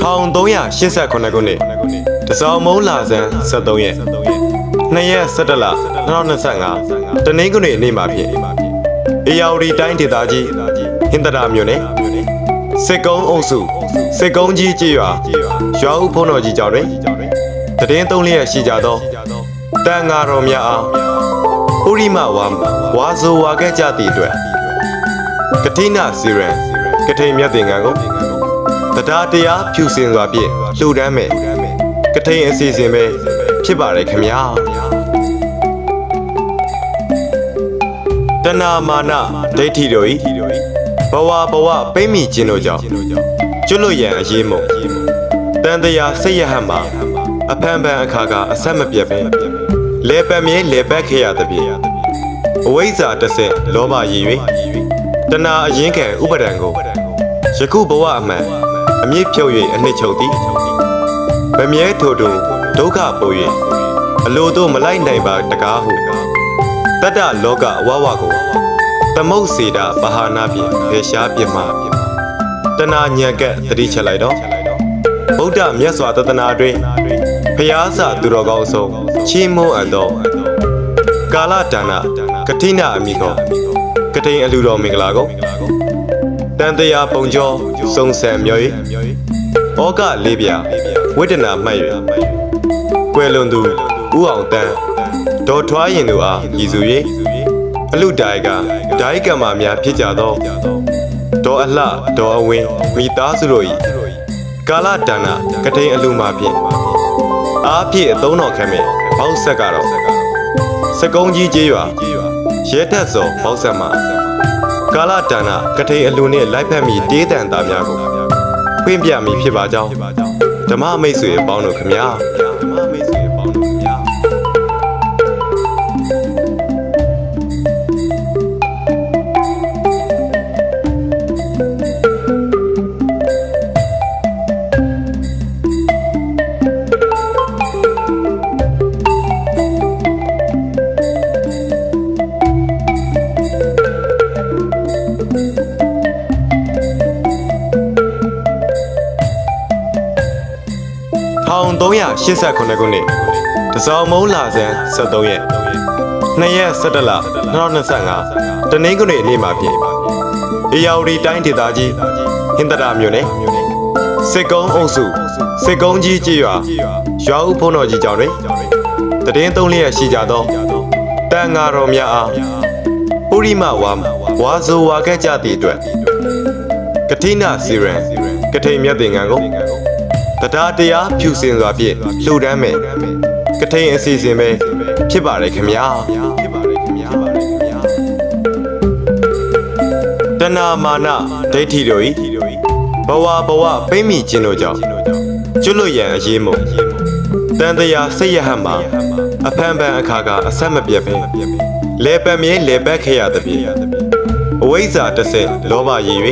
1389ခုနှစ်တစောင်းမုံလာဇန်73ရက်2ရက်17လ2025တနင်္ဂနွေနေ့မှာဖြင့်အေယာဝတီတိုင်းဒေသကြီးဟင်္ဒရာမြို့နယ်စစ်ကုန်းအုပ်စုစစ်ကုန်းကြီးကြေးရွာရွာဦးဖုံးတော်ကြီးကျောင်းတွင်တည်င်းသုံးလျက်ရှိကြသောတန်ဃာတော်များအားပုရိမဝါဝါဇိုဝါခဲ့ကြသည့်အတွက်ကတိနာစီရန်ကထိန်မြတ်သင်္ကန်းကို တရားတရားဖြူစင်စွာဖြင့်လှူဒန်းမယ်ကထိန်အစီအစဉ်ပဲဖြစ်ပါတယ်ခင်ဗျာတဏမာနဒိဋ္ဌိတို့ဤဘဝဘဝပိမ့်မိခြင်းတို့ကြောင့်ကျွတ်လွတ်ရန်အရေးမုံတန်တရားစိတ်ရဟတ်မှာအဖန်ဖန်အခါကအဆက်မပြတ်ပဲလေပတ်မြဲလေပတ်ခဲ့ရသဖြင့်အဝိဇ္ဇာတစ်ဆက်လောဘရည်၍တဏအရင်ခံဥပဒံကိုယခုဘဝအမှန် အမြင့်ဖြုတ်၍အနှစ်ချုပ်သည်မမြဲထို့ထို့ဒုက္ခပို၍အလိုတို့မလိုက်နိုင်ပါတကားဟုတတ္တလောကအဝဝကိုသမုတ်စေတာပဟာနာဖြင့်ဖေရှားပြစ်မှာတဏညံကက်တတိချက်လိုက်တော့ဗုဒ္ဓမြတ်စွာသတ္တနာတွင်ဖျားစသူတော်ကောင်းအဆုံးချီးမွမ်းအပ်သောကာလဒါနကတိနာအမိကောကတိန်အလူတော်မင်္ဂလာကို တန်တရားပုံကျော်စုံစံမြော်၍ဩကလေးပြဝိတ္တနာမှတ်၍ကွယ်လွန်သူဥအောင်တန်းဒေါ်ထွားရင်တို့အားရည်စု၍အလူတိုင်ကဒိုင်းကံမာများဖြစ်ကြသောဒေါ်အလှဒေါ်အဝင်းမိသားစုတို့၏ကာလဒါနကထိန်အလူမာဖြင့်အားဖြင့်အသုံးတော်ခံမဲ့ဘောက်ဆက်ကတော့စကုံးကြီးကျေးရွာရဲတက်စောဘောက်ဆက်မှာ ကာလဒါနကထိန်အလူနှင့်လိုက်ဖက်မိတေးတန်သားများကိုဖွင့်ပြမိဖြစ်ပါကြောင်းဓမ္မမိတ်ဆွေအပေါင်းတို့ခမညာ 1389ခုနှစ်တစောင်းမုံလာဇန်73ရက်2ရက်17လ2025တနင်္ဂနွေနေ့မှာဖြင့်အေယာဝတီတိုင်းဒေသကြီးဟင်္ဒရာမြို့နယ်စစ်ကုန်းအုပ်စုစစ်ကုန်းကြီးကြေးရွာရွာဦးဖုံးတော်ကြီးကျောင်းတွင်တည်င်းသုံးလျက်ရှိကြသောတန်ဃာတော်များအားပုရိမဝါဝါဇိုဝါခဲ့ကြသည့်အတွက်ကတိနာစီရန်ကထိန်မြတ်သင်္ကန်းကို တရားတရားဖြူစင်စွာဖြင့်လှူဒန်းမယ်ကထိန်အစီအစဉ်ပဲဖြစ်ပါတယ်ခင်ဗျာဖြစ်ပါတယ်ခင်ဗျာတဏမာနဒိဋ္ဌိတို့ဤဘဝဘဝပိမ့်မိခြင်းတို့ကြောင့်ကျွတ်လွတ်ရန်အရေးမုံတန်တရားစိတ်ရဟတ်မှာအဖန်ဖန်အခါကအဆက်မပြတ်ပဲလေပတ်မြဲလေပတ်ခဲ့ရသဖြင့်အဝိဇ္ဇာတစ်ဆက်လောဘရည်၍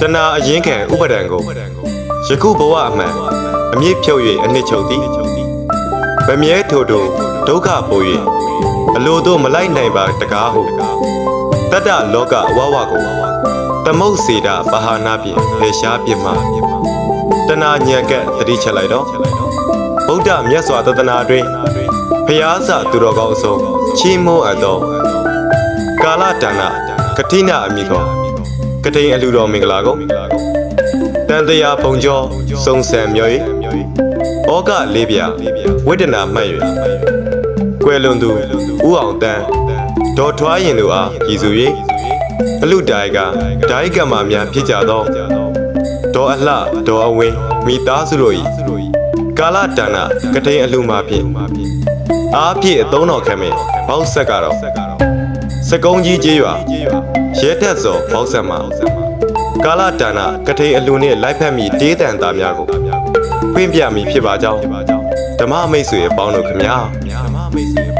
တဏအရင်ခံဥပဒံကို ယခုဘဝအမှန်အမြင့်ဖြုတ်၍အနှစ်ချုပ်သည်ဗမြဲထို့ထို့ဒုက္ခပို၍အလိုတို့မလိုက်နိုင်ပါတကားဟုတတ္တလောကအဝဝကိုသမုတ်စေတာပဟာနာဖြင့်ဖေရှားပြစ်မှာတဏညံကက်တတိချက်လိုက်တော့ဗုဒ္ဓမြတ်စွာသတ္တနာတွင်ဖျားစသူတော်ကောင်းအစုံချီးမွမ်းအပ်သောကာလဒါနကတိနာအမိကောကတိန်အလူတော်မင်္ဂလာကို တန်တရားပုံကျော်စုံစံမြော်၍ဩကလေးပြဝိတ္တနာမှတ်၍ကွယ်လွန်သူဥအောင်တန်းဒေါ်ထွားရင်တို့အားရည်စု၍အလူတိုင်ကဒိုင်းကံမာများဖြစ်ကြသောဒေါ်အလှဒေါ်အဝင်းမိသားစုတို့၏ကာလဒါနကထိန်အလှမာဖြင့်အားဖြင့်အသုံးတော်ခံမဲ့ဘောက်ဆက်ကတော့စကုံးကြီးကျေးရွာရဲတက်စောဘောက်ဆက်မှာ ကာလဒါနကထိန်အလူနှင့်လိုက်ဖက်မိတေးတန်သားများကိုဖွင့်ပြမိဖြစ်ပါကြောင်းဓမ္မမိတ်ဆွေအပေါင်းတို့ခမညာဓမ္မမိတ်ဆွေ